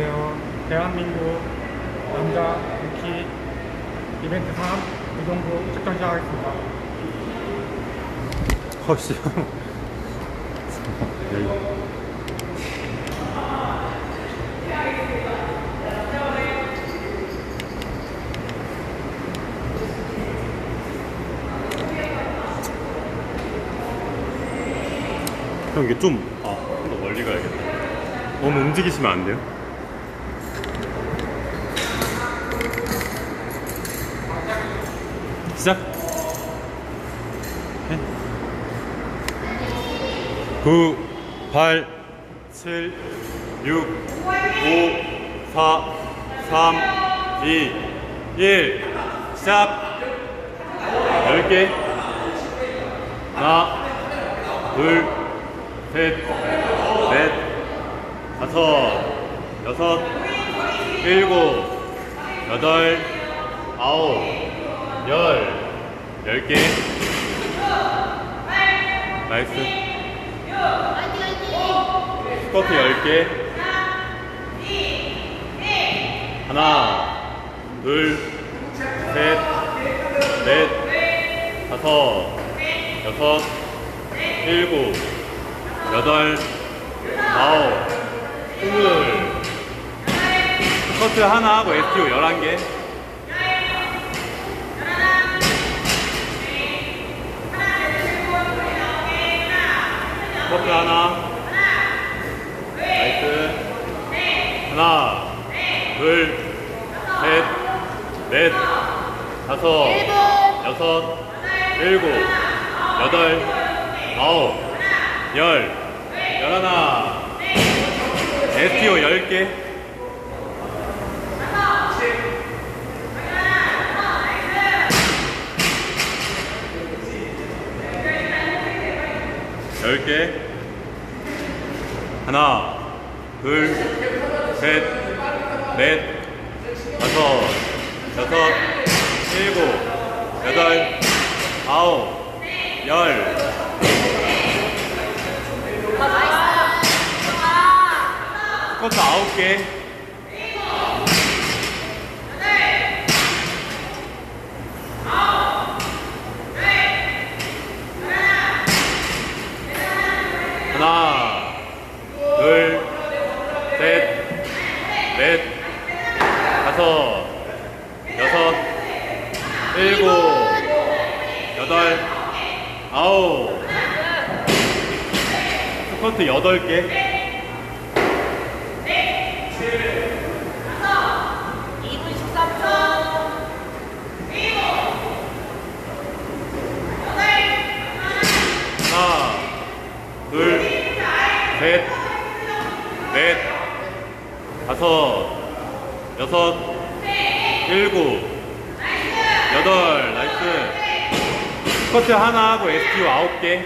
안녕하세요. 대한민국 남자 루키 이벤트 3 우동부 측정 시작하겠습니다. 허씨. 형 이게 좀, 아, 좀 더 멀리 가야겠다. 너무 움직이시면 안 돼요? 시작! 네. 9, 8, 7, 6, 5, 4, 3, 2, 1. 시작! 10개. 하나, 둘, 셋, 넷, 다섯, 여섯, 일곱, 여덟, 아홉, 열, 열 개. 나이스. 스쿼트 10개. 하나, 둘, 셋, 넷, 다섯, 여섯, 일곱, 여덟, 아홉, 스물. 스쿼트 하나 하고 STO 11개. 스쿼트 하나. 나이스. 하나, 둘, 셋, 넷, 다섯, 여섯, 일곱, 여덟, 아홉, 열, 열하나, STO 열 개. 열 개. 하나, 둘, 셋, 넷, 다섯, 여섯, 일곱, 여덟, 아홉, 열. 스쿼트 아홉 개. 하나, 둘, 셋, 넷, 다섯, 여섯, 일곱, 여덟, 아홉. 스쿼트 여덟 개. 2분 13초. 하나, 둘, 셋, 넷, 다섯, 여섯, 일곱, 여덟, 나이스. 스쿼트 하나 하고 STO 아홉 개.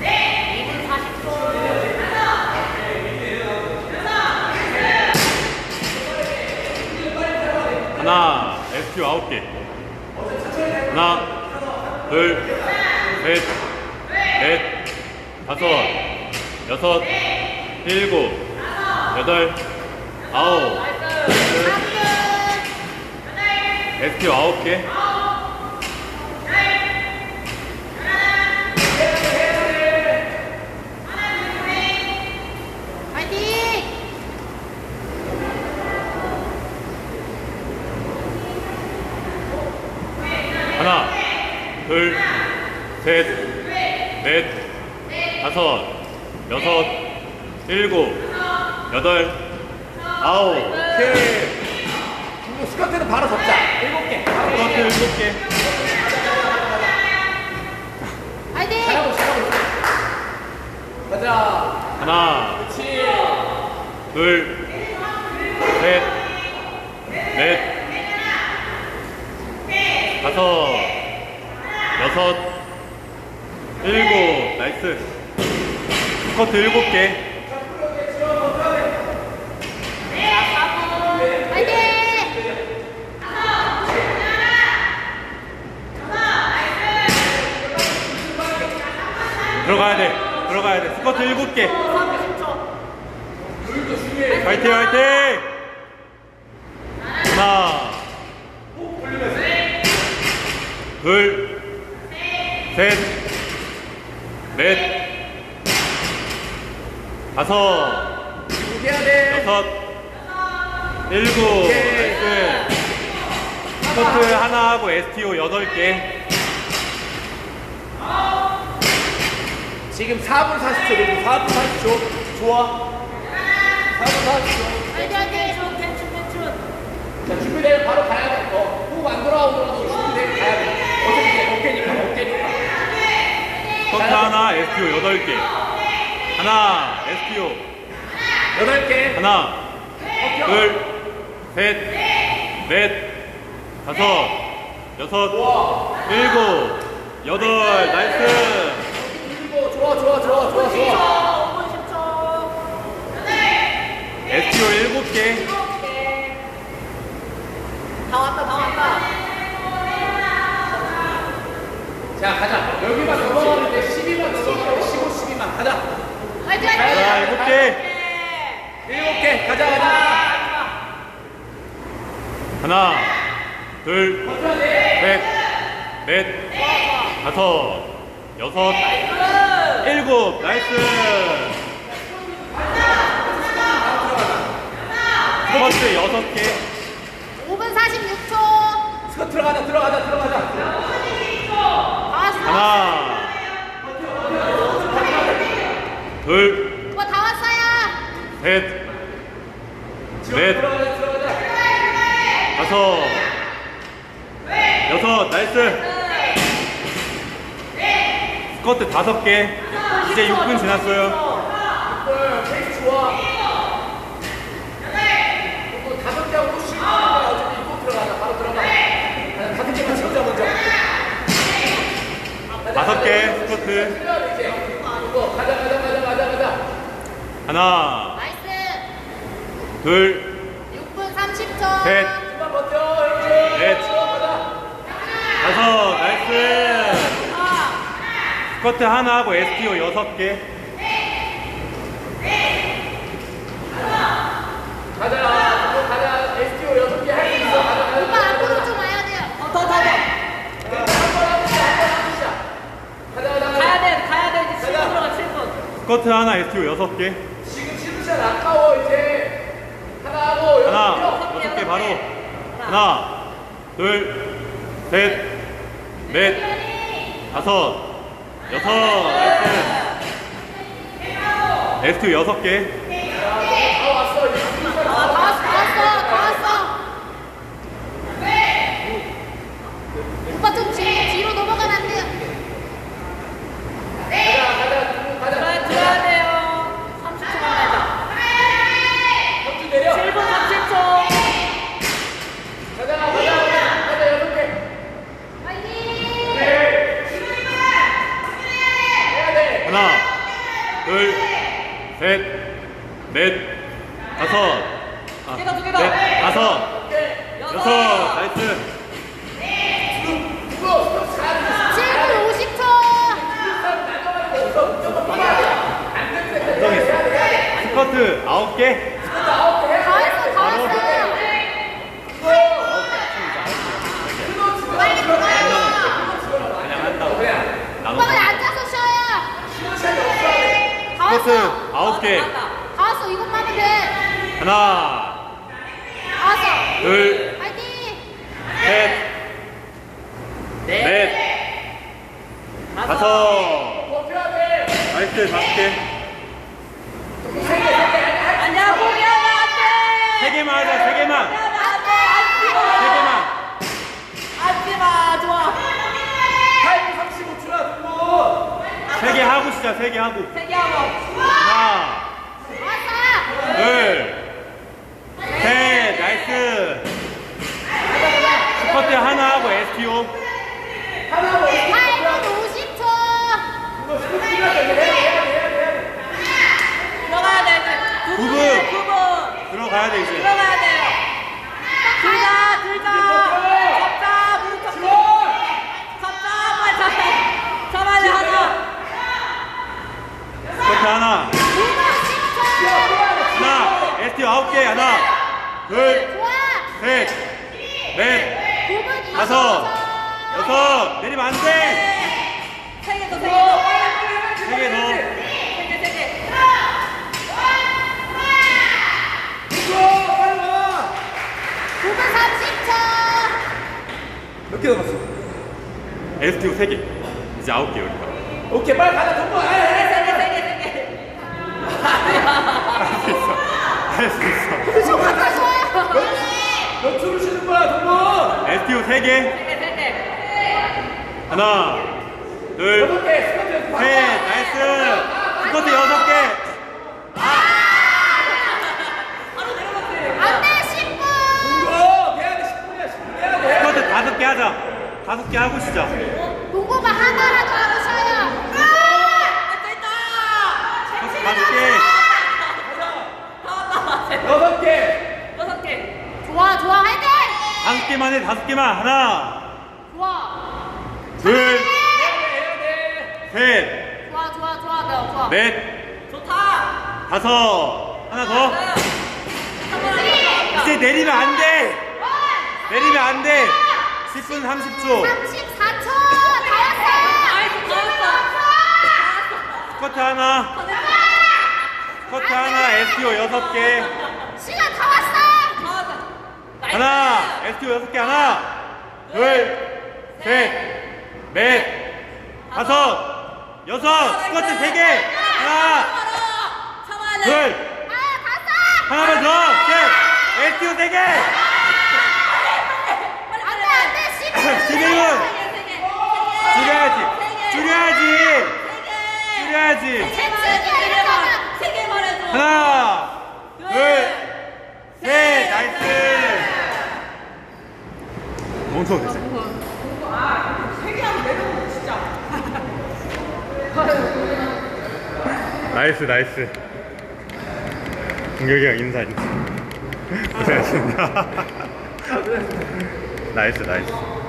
2분 40초. 하나, STO 아홉 개. 하나, 둘, 셋, 넷, 다섯, 여섯, 일곱, 여덟, 아홉. STO 아홉 개. 하나, 둘, 셋, 넷, 다섯, 여섯, 일곱, 여덟, 아홉. 오케이. 이거 스쿼트는 바로 접자. 일곱 개. 스쿼트 일곱 개. 화이팅! 잘하고 있어. 잘하고 있어. 가자. 하나, 그렇지. 둘, 셋, 넷, 다섯, 여섯, 일곱, 나이스. 스쿼트 일곱 개. 화이팅! 들어가야 돼. 들어가야 돼. 스쿼트 7개. 30초. 화이팅, 화이팅! 하나, 둘, 셋, 넷, 다섯. 여섯, 일곱. 스쿼트 하나 하고 STO 여덟 개. 지금 4분 40초 그리고 4분 40초. 좋아. 4분 40초. 화이팅, 화이팅. 괜춘, 괜춘. 자, 준비되면 바로 가야 돼. 어, 호안 돌아오더라도 준비되면 가야 돼. 어차피 어깨니까, 어깨니까. 스쿼트 하나, STO 여덟 개. 하나, STO. 8개. 하나, 둘, 셋, 넷, 다섯, 여섯, 일곱, 여덟, 나이스. 좋아, 좋아, 좋아, 좋아, 좋아. 5분 10초. STO 일곱 개. 다 왔다, 다 왔다. 자, 가자. 여기만 넘어가면 돼. 12만 넘어가면 15, 12만. 가자. 화이팅, 자, 화이팅. 일곱 개. 7개. 가자, 가자. 하나, 둘, 셋, 넷, 다섯, 여섯, 일곱, 나이스. 스쿼트 여섯 개. 5분 46초. 스쿼트 들어가자, 들어가자, 들어가자. 다 왔어. 하나, 둘, 오빠 다 왔어요. 셋, 넷. 들어가자, 들어가자. 다섯, 여섯, 나이스. 스쿼트 다섯 개. 이제 6분 지났어요. 다섯 개하고 또 쉬는 거 스쿼트 하나 하고 STO 여섯 개. 가자. 가자. STO 여섯 개 할 수 있어. 가자, 가자. 오빠 앞으로 좀 와야 돼요. 더, 더, 더, 더. 한번 하자, 한번 하자. 가자, 가자, 가자. 가야 돼, 가야 돼. 이제 7분 들어가, 7분. 스쿼트 하나 STO 여섯 개. 지금 시간 아까워, 이제. 하나 하고, 여섯 하나, 개. 여섯 개 바로. 하나, 둘, 셋, 넷, 다섯, 여섯, 나이스. STO 여섯 개. 다 왔어. 이제 시간 아, 다 왔어, 다 왔어, 다 왔어. 오빠 좀 뒤, 뒤로 넘어가면 안 돼요. 가자, 가자, 들고 가자. 들어야, 들어야 돼요. 30초만 가자. 혁주 내려. 7분 30초. 가자, 가자, 가자. 가자, 여섯 개. 화이팅! 해야 돼. 하나, 둘, 셋, 넷, 다섯, 아, 개 더, 두개 더. 넷, 다섯, 여섯, 나이스. 이거, 이거 잘하는 7분 50초. 스쿼트 아홉 개. 다 왔어, 다 왔어. 빨리 들어가요. 그냥 한다고. 나눠. 오빠 그냥 앉아서 쉬어요. 다 스쿼트 왔어. 아홉 개. 다 왔어. 이것만 하면 돼. 하나, 다 왔어. 둘! 셋, 넷, 다섯. 버텨야 돼. 나이스 다섯 개. 아니야, 포기하면 안 돼. 세 개만 하자. 세 개만. 세 개만. 앉지 마, 좋아. 타임 35초야, 등록. 세개 하고 시작. 세 개 하고. 세개 하고. 하나. 둘, 셋. 나이스. 커트 하나 하고 STO 하나 하고 50초. 이거 스피가 되네 들어가야 돼. 두 분. 두 분. 들어가야 돼 이제 들어가야 돼요. 둘다 둘다. 접자 물 접자. 접자 빨리 접아야 하나. 커트 하나 하나 STO 아홉 개 하나 둘 좋아. 셋, 넷, 다섯, 여섯, 내리면 안 돼! 세 개 더, 세 개 더. 세 개 더. 세 개, 세 개. 이거 빨리 와 9분 30초. 몇개 남았어? STO 세 개. 이제 아홉 개 우리가. 오케이 빨리 가자 세 개, 세 개, 세 개. 할수 있어. 아까 좋아요. 몇 초를 쉬는 거야 세 개. 하나, 둘, 셋, 나이스. 스쿼트 여섯 개. 안돼 10분. 이거 해야 돼 10분이야 10분 해야 돼 스쿼트 다섯 개 하자. 다섯 개 하고 시작. 농구가 하나라도 하고 쉬어요. 됐다, 있다. 스쿼트 다섯 개. 다 왔다. 세- 여섯 개 여섯 개. 좋아 좋아 화이팅. 다섯 개만 해, 다섯 개만. 하나, 좋아. 둘, 해야 돼 셋, 좋아 좋아 좋아 네, 좋아. 넷, 좋다. 다섯. 하나 더. 한번 하자. 이제 내리면 안 돼. 내리면 안 돼. 10분 30초. 34초 다 왔어. 아이고, 다 왔어. 스쿼트 하나. 스쿼트 하나. STO 여섯 개. 시간 다 왔어. 다 왔다. 나이스. 하나. STO 여섯 개. 하나. 둘, 셋, 넷, 다섯, 여섯. 스쿼트 세 개. 하나. 둘, 아. 하나만 더. 셋. STO 세 개. 안돼 안돼 10분. 11분. 세 개, 세 개. 줄여야지. 줄여야지. 줄여야지. 하나, 멈춰 됐어. 나이스 나이스. 공격이랑 인사 인사. 고생하셨습니다. 나이스 나이스